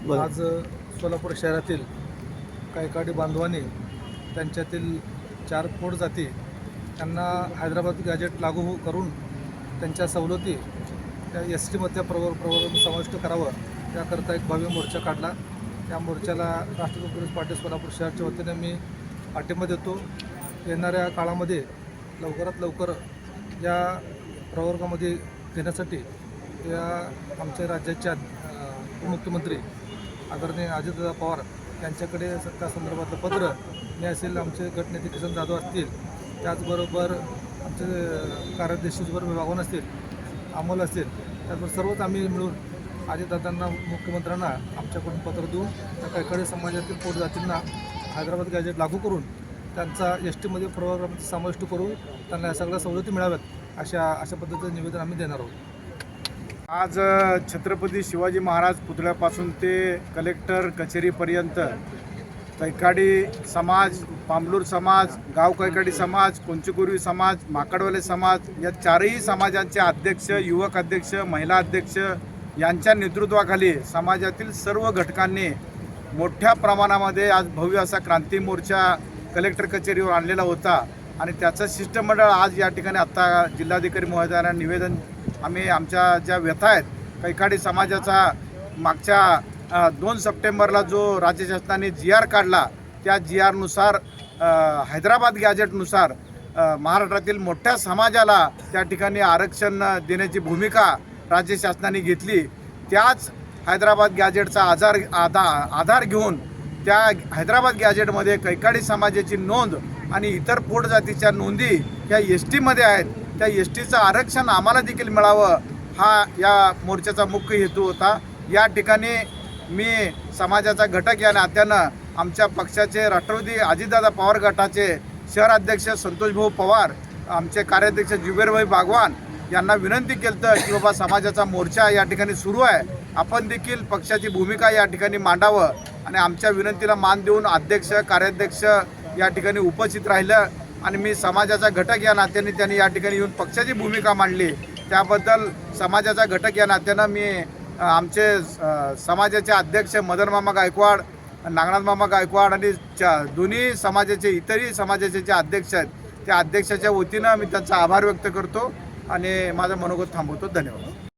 आज सोलापूर शहरातील कायकाडी बांधवांनी त्यांच्यातील चार पोट जाती त्यांना हैदराबाद गॅजेट लागू करून त्यांच्या सवलती त्या एस टीमध्ये प्रवर प्रवर्ग समाविष्ट करावं त्याकरता एक भव्य मोर्चा काढला. त्या मोर्चाला राष्ट्रवादी काँग्रेस पार्टी सोलापूर शहरच्या वतीने मी पाठिंबा देतो. येणाऱ्या काळामध्ये लवकरात लवकर या प्रवर्गामध्ये घेण्यासाठी या आमच्या राज्याच्या उपमुख्यमंत्री आदरणीय अजितदादा पवार यांच्याकडे स- त्या संदर्भातलं पत्र मी असेल आमचे गटनेते किसन जाधव असतील त्याचबरोबर आमचे अ, कार्याध्यक्ष विभागवान असतील अमोल असतील त्याचबरोबर सर्वच आम्ही मिळून अजितदादांना मुख्यमंत्र्यांना आमच्याकडून पत्र देऊन त्या कैकाडी समाजातील पोट जातींना हैदराबाद गॅजेट लागू करून त्यांचा एस टीमध्ये प्रवर्गामध्ये समाविष्ट करून त्यांना या सगळ्या सवलती मिळाव्यात अशा अशा पद्धतीचं निवेदन आम्ही देणार आहोत. आज छत्रपती शिवाजी महाराज पुतळ्यापासून ते कलेक्टर कचेरीपर्यंत कैकाडी समाज पांबलूर समाज गाव कैकाडी समाज कोंचकुर्वी समाज माकडवाले समाज या चारही समाजांचे अध्यक्ष युवक अध्यक्ष महिला अध्यक्ष यांच्या नेतृत्वाखाली समाजातील सर्व घटकांनी मोठ्या प्रमाणामध्ये आज भव्य असा क्रांती मोर्चा कलेक्टर कचेरीवर आणलेला होता. आणि त्याचं शिष्टमंडळ आज या ठिकाणी आत्ता जिल्हाधिकारी महोदयांना निवेदन आम्ही आमच्या ज्या व्यथा आहेत कैकाडी समाजाचा मागच्या दोन सप्टेंबरला जो राज्य शासनाने जी आर काढला त्या जी आरनुसार हैदराबाद गॅजेटनुसार महाराष्ट्रातील मोठ्या समाजाला त्या ठिकाणी आरक्षण देण्याची भूमिका राज्य शासनाने घेतली. त्याच हैदराबाद गॅजेटचा आधार आधा आधार घेऊन त्या हैदराबाद गॅजेटमध्ये कैकाडी समाजाची नोंद आणि इतर पोट जातीच्या नोंदी ह्या एस टीमध्ये आहेत. त्या एस टीचं आरक्षण आम्हाला देखील मिळावं हा या मोर्चाचा मुख्य हेतू होता. या ठिकाणी मी समाजाचा घटक या नात्यानं आमच्या पक्षाचे राष्ट्रवादी अजितदादा पवार गटाचे शहर अध्यक्ष संतोषभाऊ पवार आमचे कार्याध्यक्ष जुबेरभाई बागवान यांना विनंती केलं की बाबा समाजाचा मोर्चा या ठिकाणी सुरू आहे. आपण देखील पक्षाची भूमिका या ठिकाणी मांडावं आणि आमच्या विनंतीला मान देऊन अध्यक्ष कार्याध्यक्ष या ठिकाणी उपस्थित राहिलं आणि मी समाजाचा घटक या नात्याने त्यांनी या ठिकाणी येऊन पक्षाची भूमिका मांडली. त्याबद्दल समाजाचा घटक या नात्यानं मी आमचे समाजाचे अध्यक्ष मदन मामा गायकवाड नागनाथ मामा गायकवाड आणि च्या- दोन्ही समाजाचे इतरही समाजाचे जे अध्यक्ष आहेत त्या अध्यक्षाच्या वतीनं मी त्यांचा आभार व्यक्त करतो. आणि माझं मनोगत थांबवतो. धन्यवाद.